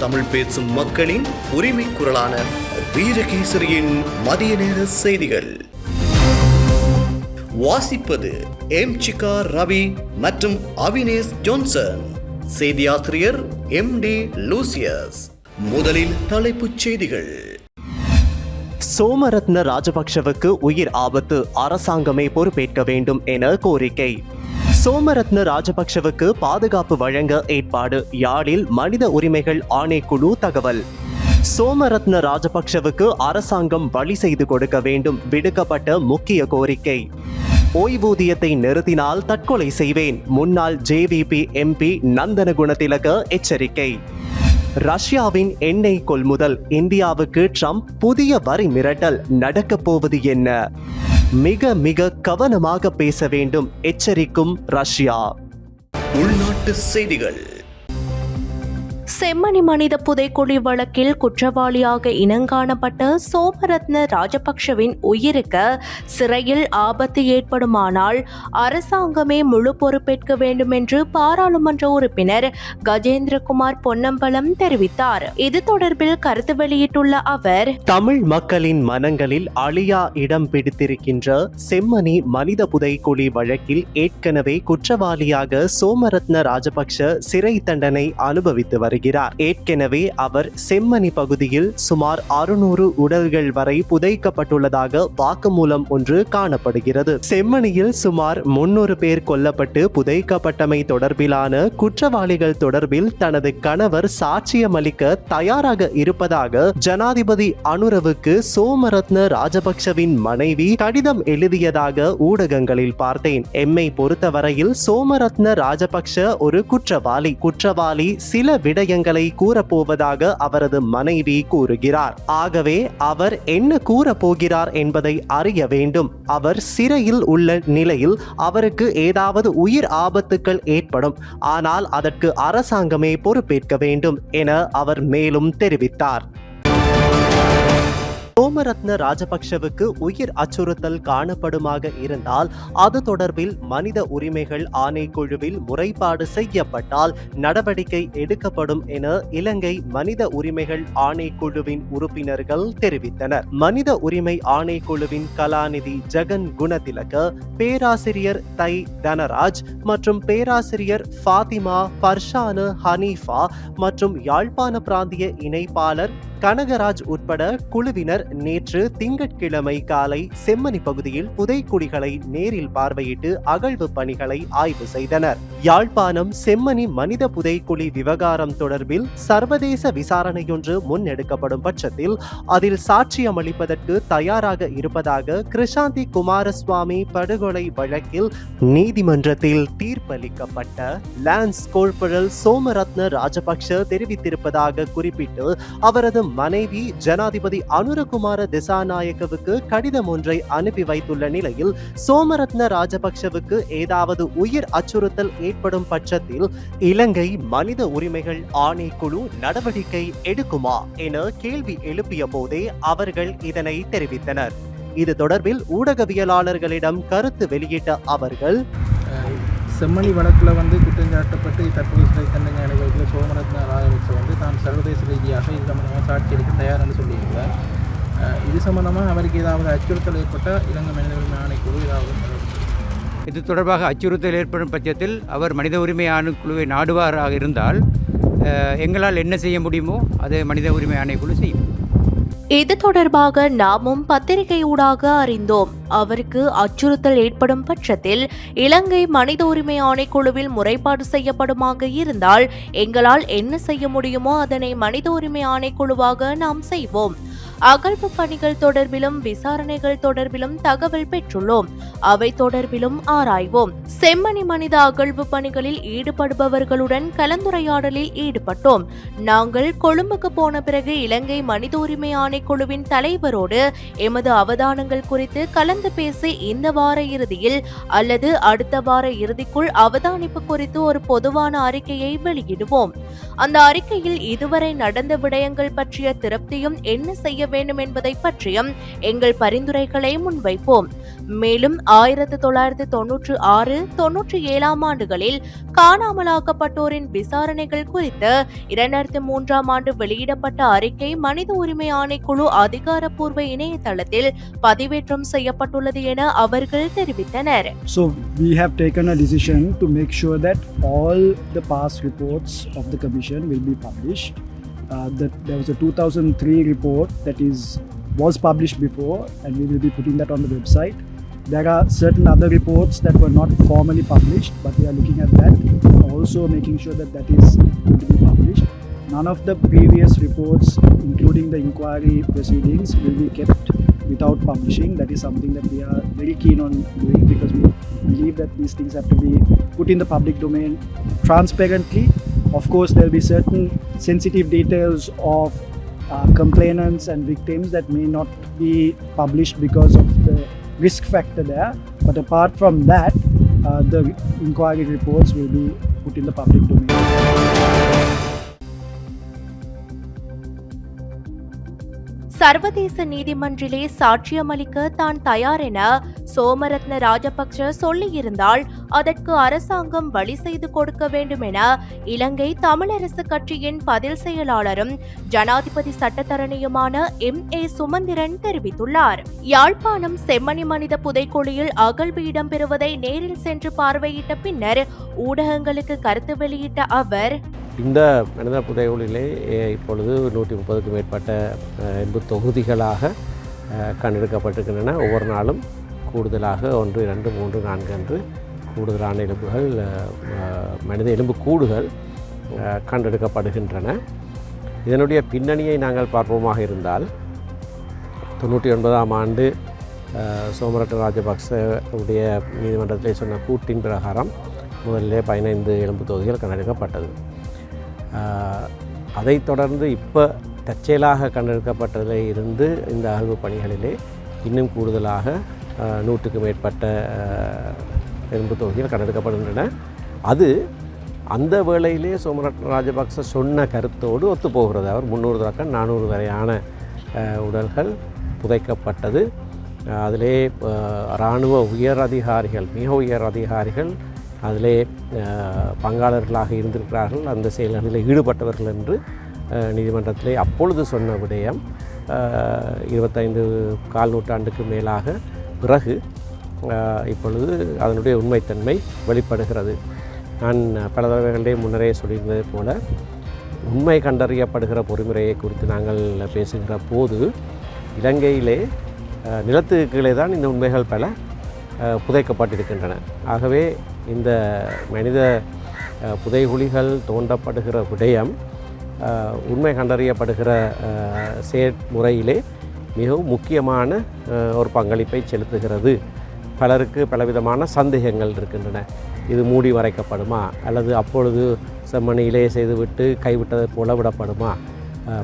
தமிழ் பேசும் மக்களின் உரிமை குரலான வீரகேசரியின் மதிய நேர செய்திகள். வாசிப்பது எம் சிகா ரவி மற்றும் அவினேஷ் ஜோன்சன். செய்தியாசிரியர் எம் டி லூசியஸ். முதலில் தலைப்புச் செய்திகள். சோமரத்ன ராஜபக்ஷவுக்கு உயிர் ஆபத்து அரசாங்கமே பொறுப்பேற்க வேண்டும் என கோரிக்கை. சோமரத்ன ராஜபக்ஷவுக்கு பாதுகாப்பு வழங்க ஏற்பாடு. யாழில் மனித உரிமைகள் ஆணைக்குழு தகவல். சோமரத்ன ராஜபக்ஷவுக்கு அரசாங்கம் வழி செய்து கொடுக்க வேண்டும் விடுக்கப்பட்ட முக்கிய கோரிக்கை. ஓய்வூதியத்தை நிறுத்தினால் தற்கொலை செய்வேன். முன்னாள் ஜேவிபி எம்பி நந்தன குணதிலக எச்சரிக்கை. ரஷ்யாவின் எண்ணெய் கொள்முதல் இந்தியாவுக்கு ட்ரம்ப் புதிய வரி மிரட்டல் நடக்கப் போவது என்ன? மிக மிக கவனமாக பேச வேண்டும். எச்சரிக்கும் ரஷ்யா. உள்நாட்டு செய்திகள். செம்மணி மனித புதைக்குழி வழக்கில் குற்றவாளியாக இனங்காணப்பட்ட சோமரத்ன ராஜபக்ஷவின் உயிருக்கு சிறையில் ஆபத்து ஏற்படுமானால் அரசாங்கமே முழு பொறுப்பேற்க வேண்டும் என்று பாராளுமன்ற உறுப்பினர் கஜேந்திரகுமார் பொன்னம்பலம் தெரிவித்தார். இது தொடர்பில் கருத்து வெளியிட்டுள்ள அவர் தமிழ் மக்களின் மனங்களில் அழியா இடம் பிடித்திருக்கின்ற செம்மணி மனித புதைக்குழி வழக்கில் ஏற்கனவே குற்றவாளியாக சோமரத்ன ராஜபக்ஷ சிறை தண்டனை அனுபவித்து வருகிறார். ஏற்கனவே அவர் செம்மணி பகுதியில் சுமார் அறுநூறு உடல்கள் வரை புதைக்கப்பட்டுள்ளதாக வாக்குமூலம் ஒன்று காணப்படுகிறது. செம்மணியில் சுமார் முன்னூறு பேர் கொல்லப்பட்டு புதைக்கப்பட்டமை தொடர்பிலான குற்றவாளிகள் தொடர்பில் தனது கணவர் சாட்சியமளிக்க தயாராக இருப்பதாக ஜனாதிபதி அனுரவுக்கு சோமரத்ன ராஜபக்ஷவின் மனைவி கடிதம் எழுதியதாக ஊடகங்களில் பார்த்தேன். எம்மை பொறுத்தவரையில் சோமரத்ன ராஜபக்ஷ ஒரு குற்றவாளி. குற்றவாளி சில விடயங்களை கூறப்போவதாக அவரது மனைவி கூறுகிறார். ஆகவே அவர் என்ன கூறப்போகிறார் என்பதை அறிய வேண்டும். அவர் சிறையில் உள்ள நிலையில் அவருக்கு ஏதாவது உயிர் ஆபத்துக்கள் ஏற்படும். ஆனால் அதற்கு அரசாங்கமே பொறுப்பேற்க வேண்டும் என அவர் மேலும் தெரிவித்தார். சோமரத்ன ராஜபக்ஷவுக்கு உயிர் அச்சுறுத்தல் காணப்படுமாக இருந்தால் அது தொடர்பில் மனித உரிமைகள் ஆணைக்குழுவில் முறைப்பாடு செய்யப்பட்டால் நடவடிக்கை எடுக்கப்படும் என இலங்கை மனித உரிமைகள் ஆணைக்குழுவின் உறுப்பினர்கள் தெரிவித்தனர். மனித உரிமை ஆணைக்குழுவின் கலாநிதி ஜெகன் குணதிலக பேராசிரியர் தை தனராஜ் மற்றும் பேராசிரியர் ஃபாத்திமா பர்ஷானு ஹனீஃபா மற்றும் யாழ்ப்பாண பிராந்திய இணைப்பாளர் கனகராஜ் உட்பட குழுவினர் நேற்று திங்கட்கிழமை காலை செம்மணி பகுதியில் புதைக்குழிகளை நேரில் பார்வையிட்டு அகழ்வு பணிகளை ஆய்வு செய்தனர். யாழ்ப்பாணம் செம்மணி மனித புதைக்குழி விவகாரம் தொடர்பில் சர்வதேச விசாரணையொன்று முன்னெடுக்கப்படும் பட்சத்தில் அதில் சாட்சியம் அளிப்பதற்கு தயாராக இருப்பதாக கிருஷாந்தி குமாரசுவாமி படுகொலை வழக்கில் நீதிமன்றத்தில் தீர்ப்பளிக்கப்பட்ட லான்ஸ் கோர்பரல் சோமரத்ன ராஜபக்ஷ தெரிவித்திருப்பதாக குறிப்பிட்டு அவரது மனைவி ஜனாதிபதி அனுரகுமார திசாநாயக்கவுக்கு கடிதம் ஒன்றை அனுப்பி வைத்துள்ள நிலையில் சோமரத்ன ராஜபக்ஷவுக்கு ஏதாவது உயிர் அச்சுறுத்தல் ஏற்படும் பட்சத்தில் இலங்கை மனித உரிமைகள் ஆணைக்குழு நடவடிக்கை எடுக்குமா என கேள்வி எழுப்பிய போதே அவர்கள் இதனை தெரிவித்தனர். இது தொடர்பில் ஊடகவியலாளர்களிடம் கருத்து வெளியிட்ட அவர்கள் செம்மணி வழக்கில் வந்து குற்றஞ்சாட்டப்பட்டு தற்போது சிறை தண்டனை அனுபவிக்கிற சோமரத்ன ராஜபக்ச வந்து தான் சர்வதேச ரீதியாக இந்த சம்பந்தமாக சாட்சி எடுக்க தயார் என்று சொல்லியிருக்கிறார். இது சம்பந்தமாக அவருக்கு ஏதாவது அச்சுறுத்தல் ஏற்பட்டால் இலங்கை மனித உரிமை ஆணைக்குழு ஏதாவது இது தொடர்பாக அச்சுறுத்தல் ஏற்படும் பட்சத்தில் அவர் மனித உரிமை ஆணைக்குழுவை நாடுவாராக இருந்தால் எங்களால் என்ன செய்ய முடியுமோ அதை மனித உரிமை ஆணைக்குழு செய்யும். இது தொடர்பாக நாமும் பத்திரிகையூடாக அறிந்தோம். அவருக்கு அச்சுறுத்தல் ஏற்படும் பட்சத்தில் இலங்கை மனித உரிமை ஆணைக்குழுவில் முறைப்பாடு செய்யப்படுமாக இருந்தால் எங்களால் என்ன செய்ய முடியுமோ அதனை மனித உரிமை ஆணைக்குழுவாக நாம் செய்வோம். அகழ்வு பணிகள் தொடர்பிலும் விசாரணைகள் தொடர்பிலும் தகவல் பெற்றுள்ளோம். அவை தொடர்பிலும் ஆராய்வோம். செம்மணி மனித அகழ்வு பணிகளில் ஈடுபடுபவர்களுடன் கலந்துரையாடலில் ஈடுபட்டோம். நாங்கள் கொழும்புக்கு போன பிறகு இலங்கை மனித உரிமை ஆணைக்குழுவின் தலைவரோடு எமது அவதானங்கள் குறித்து கலந்து பேசி இந்த வார இறுதியில் அல்லது அடுத்த வார இறுதிக்குள் அவதானிப்பு குறித்து ஒரு பொதுவான அறிக்கையை வெளியிடுவோம். அந்த அறிக்கையில் இதுவரை நடந்த விடயங்கள் பற்றிய திருப்தியும் என்ன செய்ய வேண்டும் என்பதை பற்றியும் எங்கள் பரிந்துரைகளை முன்வைப்போம் மேலும் ஆயிரத்து தொள்ளாயிரத்து தொன்னூற்று ஆறு தொன்னூற்றி ஏழாம் ஆண்டுகளில் காணாமலாக்கப்பட்டோரின் விசாரணைகள் குறித்து இரண்டாயிரத்து மூன்றாம் ஆண்டு வெளியிடப்பட்ட அறிக்கை மனித உரிமை ஆணைக்குழு அதிகாரப்பூர்வ இணையதளத்தில் பதிவேற்றம் செய்யப்பட்டுள்ளது என அவர்கள் தெரிவித்தனர் So we have taken a decision to make sure that all the past reports of the commission will be published. Uh, that there was a 2003 report that is was published before, and we will be putting that on the website. There are certain other reports that were not formally published, but we are looking at that, also making sure that that is going to be published. None of the previous reports, including the inquiry proceedings, will be kept without publishing. That is something that we are very keen on doing because we believe that these things have to be put in the public domain transparently. Of course, there will be certain sensitive details of uh, complainants and victims that may not be published because of the risk factor there. But apart from that, uh, the inquiry reports will be put in the public domain. சர்வதேச நீதிமன்றிலே சாட்சியமளிக்க தான் தயார் என சோமரத்ன ராஜபக்ஷ சொல்லியிருந்தால் அதற்கு அரசாங்கம் வழி செய்து கொடுக்க வேண்டும் என இலங்கை தமிழரசு கட்சியின் பதில் செயலாளரும் ஜனாதிபதி சட்டத்தரணியுமான எம். ஏ. சுமந்திரன் தெரிவித்துள்ளார். யாழ்ப்பாணம் செம்மணி மனித புதைக்குழியில் அகழ்வு இடம்பெறுவதை நேரில் சென்று பார்வையிட்ட பின்னர் ஊடகங்களுக்கு கருத்து வெளியிட்ட அவர் இந்த மனித புதைகுழிலே இப்பொழுது நூற்றி முப்பதுக்கும் மேற்பட்ட அஹ், தொகுதிகளாக கண்டெடுக்கப்பட்டிருக்கின்றன. ஒவ்வொரு நாளும் கூடுதலாக ஒன்று இரண்டு மூன்று நான்கு என்று கூடுதலான எலும்புகள் மனித எலும்பு கூடுகள் கண்டெடுக்கப்படுகின்றன. இதனுடைய பின்னணியை நாங்கள் பார்ப்போமாக இருந்தால் தொண்ணூற்றி ஒன்பதாம் ஆண்டு சோமரட்ட ராஜபக்ச உடைய சொன்ன கூட்டின் பிரகாரம் முதலிலே பதினைந்து எலும்பு தொகுதிகள் கண்டெடுக்கப்பட்டது. அதைத் தொடர்ந்து இப்போ தற்செயலாக கண்டெடுக்கப்பட்டதில் இருந்து இந்த அகழ்வு பணிகளிலே இன்னும் கூடுதலாக நூற்றுக்கு மேற்பட்ட ஆஹ், தொகுதிகள் கண்டெடுக்கப்படுகின்றன. அது அந்த வேளையிலே சோமரத்ன ராஜபக்ச சொன்ன கருத்தோடு ஒத்துப்போகிறது. அவர் முந்நூறு தொடக்கம் நானூறு வரையான உடல்கள் புதைக்கப்பட்டது. அதிலே இராணுவ உயர் அதிகாரிகள் மிக உயர் அதிகாரிகள் அதிலே பங்காளர்களாக இருந்திருக்கிறார்கள். அந்த செயல்களில் ஈடுபட்டவர்கள் என்று நீதிமன்றத்திலே அப்பொழுது சொன்ன விடயம் இருபத்தைந்து கால் நூற்றாண்டுக்கு மேலாக பிறகு இப்பொழுது அதனுடைய உண்மைத்தன்மை வெளிப்படுகிறது. நான் பல தடவைகளிலே முன்னரே சொல்லியிருந்தது போல உண்மை கண்டறியப்படுகிற பொறிமுறையை குறித்து நாங்கள் பேசுகிற போது இலங்கையிலே அஹ், நிலத்துக்கு கீழே தான் இந்த உண்மைகள் பல புதைக்கப்பட்டிருக்கின்றன. ஆகவே இந்த மனித புதைகுழிகள் தோண்டப்படுகிற விடயம் உண்மை கண்டறியப்படுகிற செயற்முறையிலே மிகவும் முக்கியமான ஒரு பங்களிப்பை செலுத்துகிறது. பலருக்கு பலவிதமான சந்தேகங்கள் இருக்கின்றன. இது மூடி மறைக்கப்படுமா அல்லது அப்பொழுது செம்மணியிலே செய்துவிட்டு கைவிட்டதைப் போல விடப்படுமா?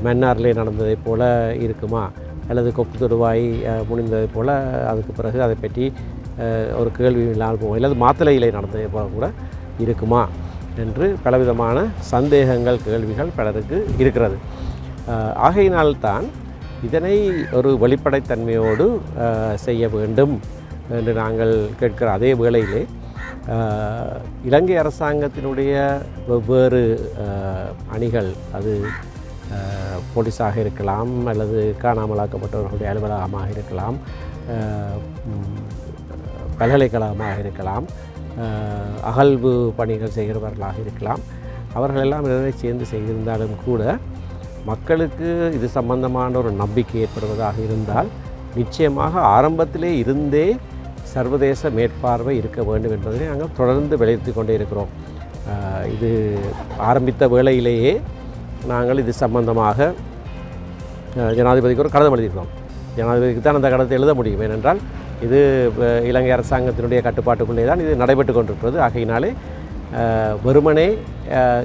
மன்னாரிலே நடந்ததைப் போல இருக்குமா? அல்லது கொப்பு தொடுவாய் முடிந்ததைப் போல் அதுக்கு பிறகு அதை பற்றி ஒரு கேள்வி இல்லாமல் போகும். அல்லது மாத்தளையிலே நடந்ததை போல கூட இருக்குமா? என்று பலவிதமான சந்தேகங்கள் கேள்விகள் பலருக்கு இருக்கிறது. ஆகையினால்தான் இதனை ஒரு வெளிப்படைத்தன்மையோடு செய்ய வேண்டும் என்று நாங்கள் கேட்கிற அதே வேளையிலே இலங்கை அரசாங்கத்தினுடைய வெவ்வேறு அணிகள் அது போலீஸாக இருக்கலாம் அல்லது காணாமலாக்கப்பட்டவர்களுடைய அலுவலகமாக இருக்கலாம் பல்கலைக்கழகமாக இருக்கலாம் அகழ்வு பணிகள் செய்கிறவர்களாக இருக்கலாம் அவர்களெல்லாம் இதனை சேர்ந்து செய்திருந்தாலும் கூட மக்களுக்கு இது சம்பந்தமான ஒரு நம்பிக்கை ஏற்படுவதாக இருந்தால் நிச்சயமாக ஆரம்பத்திலே இருந்தே சர்வதேச மேற்பார்வை இருக்க வேண்டும் என்பதை நாங்கள் தொடர்ந்து வலியுறுத்தி கொண்டே இருக்கிறோம். இது ஆரம்பித்த வேளையிலேயே நாங்கள் இது சம்பந்தமாக ஜனாதிபதிக்கு ஒரு கடிதம் எழுதியிருக்கோம் ஜனாதிபதிக்கு தான் அந்த கடிதத்தை எழுத முடியும். ஏனென்றால் இது இலங்கை அரசாங்கத்தினுடைய கட்டுப்பாட்டுக்குள்ளே தான் இது நடைபெற்று கொண்டிருக்கிறது. ஆகையினாலே வெறுமனே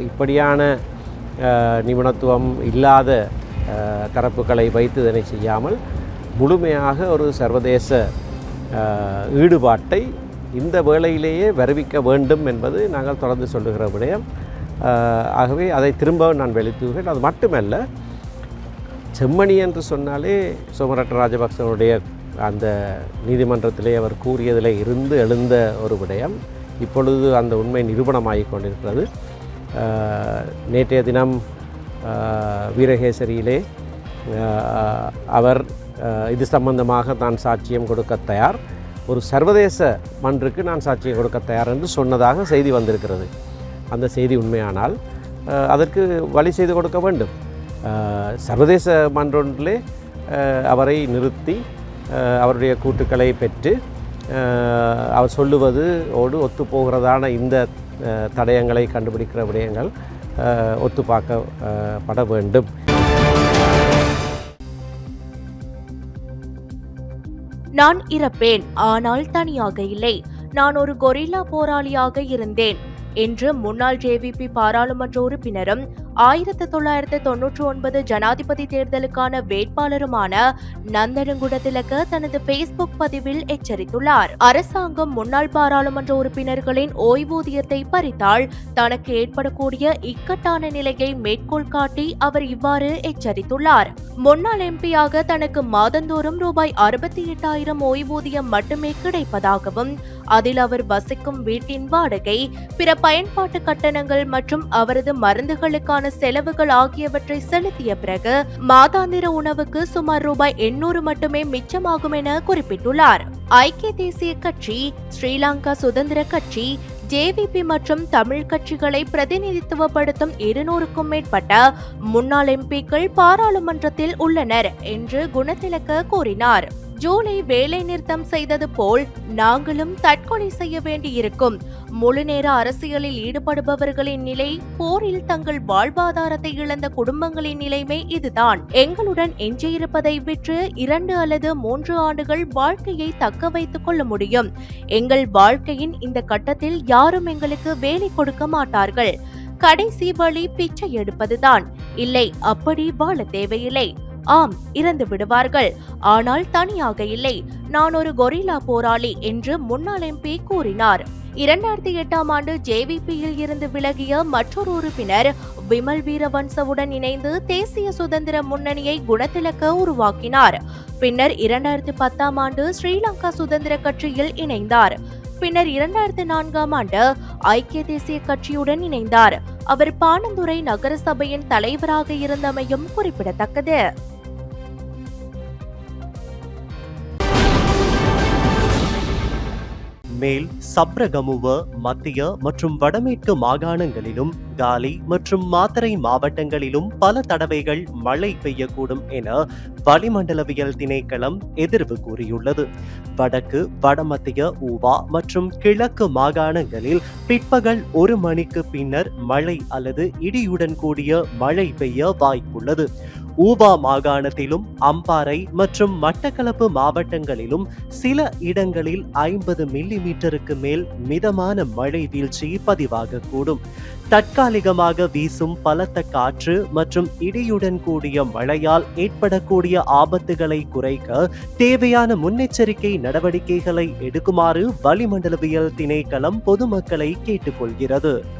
இப்படியான நிபுணத்துவம் இல்லாத தரப்புகளை வைத்து இதனை செய்யாமல் முழுமையாக ஒரு சர்வதேச ஈடுபாட்டை இந்த வேளையிலேயே வருவிக்க வேண்டும் என்பது நாங்கள் தொடர்ந்து சொல்லுகிற விடயம். ஆகவே அதை திரும்பவும் நான் வெளித்துகிறேன் அது மட்டுமல்ல செம்மணி என்று சொன்னாலே சோமரட்ட ராஜபக்சனுடைய அந்த நீதிமன்றத்திலே அவர் கூறியதில் இருந்து எழுந்த ஒரு விடயம். இப்பொழுது அந்த உண்மை நிரூபணமாகிக் கொண்டிருக்கிறது. நேற்றைய தினம் வீரகேசரியிலே அவர் இது சம்பந்தமாக தான் சாட்சியம் கொடுக்க தயார். ஒரு சர்வதேச மன்றுக்கு நான் சாட்சியம் கொடுக்க தயார் என்று சொன்னதாக செய்தி வந்திருக்கிறது. அந்த செய்தி உண்மையானால் அதற்கு வழி செய்து கொடுக்க வேண்டும். சர்வதேச மன்றொன்றிலே அவரை நிறுத்தி அவருடைய கூட்டுக்களை பெற்று அவர் சொல்லுவது ஓடு ஒத்துப்போகிறதான இந்த தடயங்களை கண்டுபிடிக்கிற விடயங்கள் ஒத்து பார்க்கப்பட வேண்டும். நான் இறப்பேன் ஆனால் தனியாக இல்லை. நான் ஒரு கொரில்லா போராளியாக இருந்தேன் என்று முன்னாள் ஜேவிபி பாராளுமன்ற உறுப்பினரும் ஆயிரத்தி தொள்ளாயிரத்து தொன்னூற்றி ஒன்பது ஜனாதிபதி தேர்தலுக்கான வேட்பாளருமான நந்தனங்குட திலக தனது பேஸ்புக் பதிவில் எச்சரித்துள்ளார். அரசாங்கம் முன்னாள் பாராளுமன்ற உறுப்பினர்களின் ஓய்வூதியத்தை பறித்தால் தனக்கு ஏற்படக்கூடிய இக்கட்டான நிலையை மேற்கோள் காட்டி அவர் இவ்வாறு எச்சரித்துள்ளார். முன்னாள் எம்பியாக தனக்கு மாதந்தோறும் ரூபாய் அறுபத்தி எட்டாயிரம் ஓய்வூதியம் மட்டுமே கிடைப்பதாகவும் அதில் அவர் வசிக்கும் வீட்டின் வாடகை பிற பயன்பாட்டு கட்டணங்கள் மற்றும் அவரது மருந்துகளுக்கான செலவுகள் ஆகியவற்றை செலுத்திய பிறகு மாதாந்திர உணவுக்கு சுமார் ரூபாய் எண்ணூறு மட்டுமே மிச்சமாகும் என குறிப்பிட்டுள்ளார். ஐக்கிய தேசிய கட்சி ஸ்ரீலங்கா சுதந்திர கட்சி ஜேவிபி மற்றும் தமிழ் கட்சிகளை பிரதிநிதித்துவப்படுத்தும் இருநூறுக்கும் மேற்பட்ட முன்னாள் எம்பிக்கள் பாராளுமன்றத்தில் உள்ளனர் என்று குணத்திலக்க கூறினார். ஜூலை வேலை நிறுத்தம் செய்தது போல் நாங்களும் தற்கொலை செய்ய வேண்டியிருக்கும். முழுநேர அரசியலில் ஈடுபடுபவர்களின் நிலை போரில் தங்கள் வாழ்வாதாரத்தை இழந்த குடும்பங்களின் நிலைமை இதுதான். எங்களுடன் எஞ்சியிருப்பதை விற்று இரண்டு அல்லது மூன்று ஆண்டுகள் வாழ்க்கையை தக்க வைத்துக் கொள்ள முடியும். எங்கள் வாழ்க்கையின் இந்த கட்டத்தில் யாரும் எங்களுக்கு வேலை கொடுக்க மாட்டார்கள். கடைசி வழி பிச்சை எடுப்பதுதான். இல்லை அப்படி வாழ தேவையில்லை. ஆம் இறந்து விடுவார்கள். ஆனால் தனியாக இல்லை. நான் ஒரு கொரில்லா போராளி என்று முன்னாள் எம்பி கூறினார். இரண்டாயிரத்தி எட்டாம் ஆண்டு ஜேவிபியில் இருந்து விலகிய மற்றொரு உறுப்பினர் விமல் வீரவன்சவுடன் இணைந்து தேசிய சுதந்திர முன்னணியை குணத்திலக்க உருவாக்கினார். பின்னர் இரண்டாயிரத்தி பத்தாம் ஆண்டு ஸ்ரீலங்கா சுதந்திர கட்சியில் இணைந்தார். பின்னர் இரண்டாயிரத்தி நான்காம் ஆண்டு ஐக்கிய தேசிய கட்சியுடன் இணைந்தார். அவர் பாணந்துறை நகரசபையின் தலைவராக இருந்தமையும் குறிப்பிடத்தக்கது. மேல் சப்ரகமுவ மத்திய மற்றும் வடமேற்கு மாகாணங்களிலும் காலி மற்றும் மாத்தரை மாவட்டங்களிலும் பல தடவைகள் மழை பெய்யக்கூடும் என வளிமண்டலவியல் திணைக்களம் எதிர்வு கூறியுள்ளது. வடக்கு வடமத்திய ஊவா மற்றும் கிழக்கு மாகாணங்களில் பிற்பகல் ஒரு மணிக்கு பின்னர் மழை அல்லது இடியுடன் கூடிய மழை பெய்ய வாய்ப்புள்ளது. ஊபா மாகாணத்திலும் அம்பாறை மற்றும் மட்டக்களப்பு மாவட்டங்களிலும் சில இடங்களில் ஐம்பது மில்லி மீட்டருக்கு மேல் மிதமான மழை வீழ்ச்சி பதிவாகக்கூடும் தற்காலிகமாக வீசும் பலத்த காற்று மற்றும் இடியுடன் கூடிய மழையால் ஏற்படக்கூடிய ஆபத்துகளை குறைக்க தேவையான முன்னெச்சரிக்கை நடவடிக்கைகளை எடுக்குமாறு வளிமண்டலவியல் திணைக்களம் பொதுமக்களை கேட்டுக்கொள்கிறது.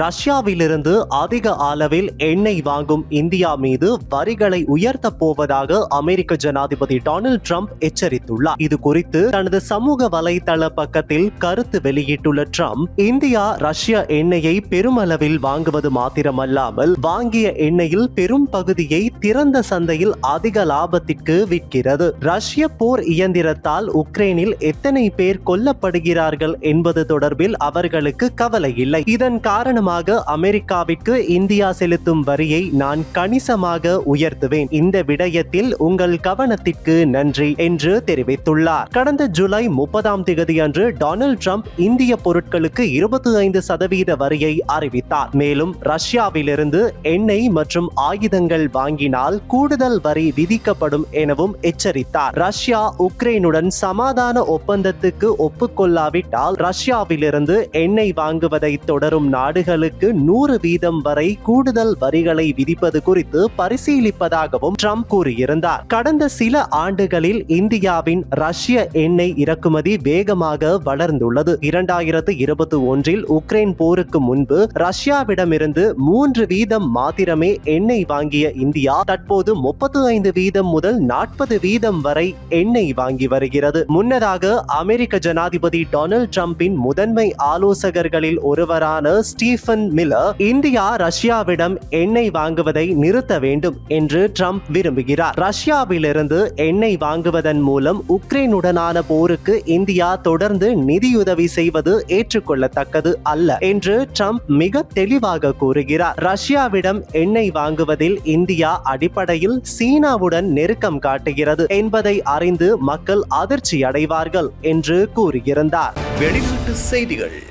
ரஷ்யாவிலிருந்து அதிக அளவில் எண்ணெய் வாங்கும் இந்தியா மீது வரிகளை உயர்த்தப் போவதாக அமெரிக்க ஜனாதிபதி டொனால்ட் ட்ரம்ப் எச்சரித்துள்ளார். இது குறித்து தனது சமூக வலைதள பக்கத்தில் கருத்து வெளியிட்டுள்ள ட்ரம்ப் இந்தியா ரஷ்ய எண்ணெயை பெருமளவில் வாங்குவது மாத்திரமல்லாமல் வாங்கிய எண்ணெயில் பெரும் பகுதியை திறந்த சந்தையில் அதிக லாபத்திற்கு விற்கிறது. ரஷ்ய போர் இயந்திரத்தால் உக்ரைனில் எத்தனை பேர் கொல்லப்படுகிறார்கள் என்பது தொடர்பில் அவர்களுக்கு கவலை இல்லை இதன் காரணம் காரணமாக அமெரிக்காவிற்கு இந்தியா செலுத்தும் வரியை நான் கணிசமாக உயர்த்துவேன். இந்த விடயத்தில் உங்கள் கவனத்திற்கு நன்றி என்று தெரிவித்துள்ளார். கடந்த ஜூலை முப்பதாம் தேதி அன்று டொனால்ட் ட்ரம்ப் இந்திய பொருட்களுக்கு இருபத்தி ஐந்து சதவீத வரியை அறிவித்தார். மேலும் ரஷ்யாவிலிருந்து எண்ணெய் மற்றும் ஆயுதங்கள் வாங்கினால் கூடுதல் வரி விதிக்கப்படும் எனவும் எச்சரித்தார். ரஷ்யா உக்ரைனுடன் சமாதான ஒப்பந்தத்துக்கு ஒப்புக்கொள்ளாவிட்டால் ரஷ்யாவிலிருந்து எண்ணெய் வாங்குவதை தொடரும் நாடுகள் நாடுகளுக்கு நூறு வீதம் வரை கூடுதல் வரிகளை விதிப்பது குறித்து பரிசீலிப்பதாகவும் ட்ரம்ப் கூறியிருந்தார். கடந்த சில ஆண்டுகளில் இந்தியாவின் ரஷ்ய எண்ணெய் இறக்குமதி வேகமாக வளர்ந்துள்ளது. இரண்டாயிரத்து இருபத்தி ஒன்றில் உக்ரைன் போருக்கு முன்பு ரஷ்யாவிடமிருந்து மூன்று வீதம் மாத்திரமே எண்ணெய் வாங்கிய இந்தியா தற்போது முப்பத்து ஐந்து வீதம் முதல் நாற்பது வீதம் வரை எண்ணெய் வாங்கி வருகிறது. முன்னதாக அமெரிக்க ஜனாதிபதி டொனால்ட் ட்ரம்பின் முதன்மை ஆலோசகர்களில் ஒருவரான ஸ்டீவ் ஸ்டீஃபன் மில்லர் இந்தியா ரஷ்யாவிடம் எண்ணெய் வாங்குவதை நிறுத்த வேண்டும் என்று ட்ரம்ப் விரும்புகிறார். ரஷ்யாவிலிருந்து எண்ணெய் வாங்குவதன் மூலம் உக்ரைனுடனான போருக்கு இந்தியா தொடர்ந்து நிதியுதவி செய்வது ஏற்றுக்கொள்ளத்தக்கது அல்ல என்று ட்ரம்ப் மிக தெளிவாக கூறுகிறார். ரஷ்யாவிடம் எண்ணெய் வாங்குவதில் இந்தியா அடிப்படையில் சீனாவுடன் நெருக்கம் காட்டுகிறது என்பதை அறிந்து மக்கள் அதிர்ச்சி அடைவார்கள் என்று கூறியிருந்தார். வெளிநாட்டு செய்திகள்.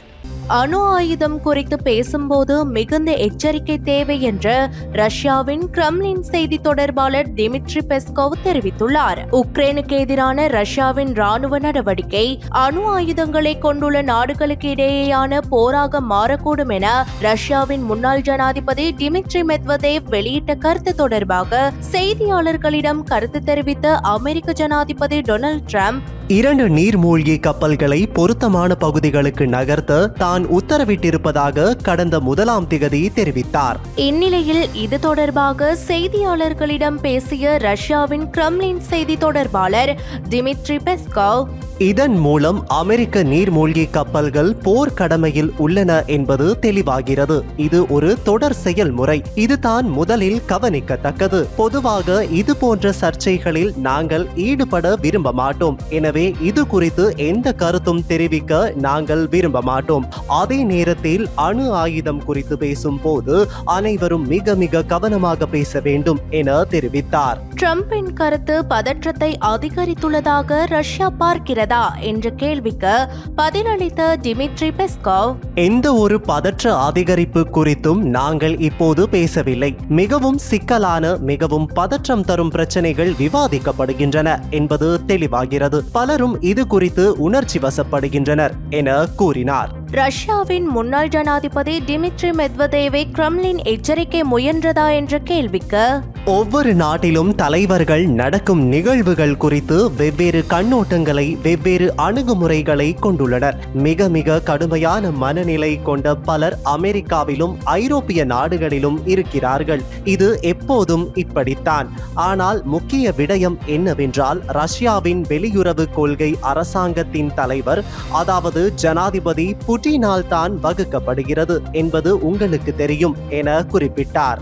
அணு ஆயுதம் குறித்து பேசும்போது மிகுந்த எச்சரிக்கை தேவை என்று ரஷ்யாவின் கிரெம்லின் செய்தி தொடர்பாளர் டிமிட்ரி பெஸ்கோவ் தெரிவித்துள்ளார். உக்ரைனுக்கு எதிரான ரஷ்யாவின் ராணுவ நடவடிக்கை அணு ஆயுதங்களை கொண்டுள்ள நாடுகளுக்கு இடையேயான போராக மாறக்கூடும் என ரஷ்யாவின் முன்னாள் ஜனாதிபதி டிமிட்ரி மெத்வதேவ் வெளியிட்ட கருத்து தொடர்பாக செய்தியாளர்களிடம் கருத்து தெரிவித்த அமெரிக்க ஜனாதிபதி டொனால்ட் ட்ரம்ப் இரண்டு நீர்மூழ்கி கப்பல்களை பொருத்தமான பகுதிகளுக்கு நகர்த்த தான் உத்தரவிட்டிருப்பதாக கடந்த முதலாம் திகதி தெரிவித்தார். இந்நிலையில் இது தொடர்பாக செய்தியாளர்களிடம் பேசிய ரஷ்யாவின் கிரெம்லின் செய்தி தொடர்பாளர் டிமிட்ரி பெஸ்கோவ் இதன் மூலம் அமெரிக்க நீர்மூழ்கி கப்பல்கள் போர் கடமையில் உள்ளன என்பது தெளிவாகிறது. இது ஒரு தொடர் செயல்முறை. இதுதான் முதலில் கவனிக்கத்தக்கது. பொதுவாக இது போன்ற சர்ச்சைகளில் நாங்கள் ஈடுபட விரும்ப மாட்டோம். எனவே இது குறித்து எந்த கருத்தும் தெரிவிக்க நாங்கள் விரும்ப மாட்டோம். அதே நேரத்தில் அணு ஆயுதம் குறித்து பேசும்போது அனைவரும் மிக மிக கவனமாக பேச வேண்டும் என தெரிவித்தார். ட்ரம்பின் கருத்து பதற்றத்தை அதிகரித்துள்ளதாக ரஷ்யா பார்க்கிறதா என்ற கேள்விக்கு பதிலளித்த டிமிட்ரி பெஸ்கோவ். எந்த ஒரு பதற்ற அதிகரிப்பு குறித்தும் நாங்கள் இப்போது பேசவில்லை. மிகவும் சிக்கலான மிகவும் பதற்றம் தரும் பிரச்சனைகள் விவாதிக்கப்படுகின்றன என்பது தெளிவாகிறது. பலரும் இது குறித்து உணர்ச்சி வசப்படுகின்றனர் என கூறினார். ரஷ்யாவின் முன்னாள் ஜனாதிபதி டிமிட்ரி மெத்வதேவை கிரம்லின் எச்சரிக்கை முயன்றதா என்ற கேள்விக்கு? ஒவ்வொரு நாட்டிலும் தலைவர்கள் நடக்கும் நிகழ்வுகள் குறித்து வெவ்வேறு கண்ணோட்டங்களை வெவ்வேறு அணுகுமுறைகளை கொண்டுள்ளனர். மிக மிக கடுமையான மனநிலை கொண்ட பலர் அமெரிக்காவிலும் ஐரோப்பிய நாடுகளிலும் இருக்கிறார்கள். இது எப்போதும் இப்படித்தான். ஆனால் முக்கிய விடயம் என்னவென்றால் ரஷ்யாவின் வெளியுறவு கொள்கை அரசாங்கத்தின் தலைவர் அதாவது ஜனாதிபதி புட்டினால் தான் வகுக்கப்படுகிறது என்பது உங்களுக்கு தெரியும் என குறிப்பிட்டார்.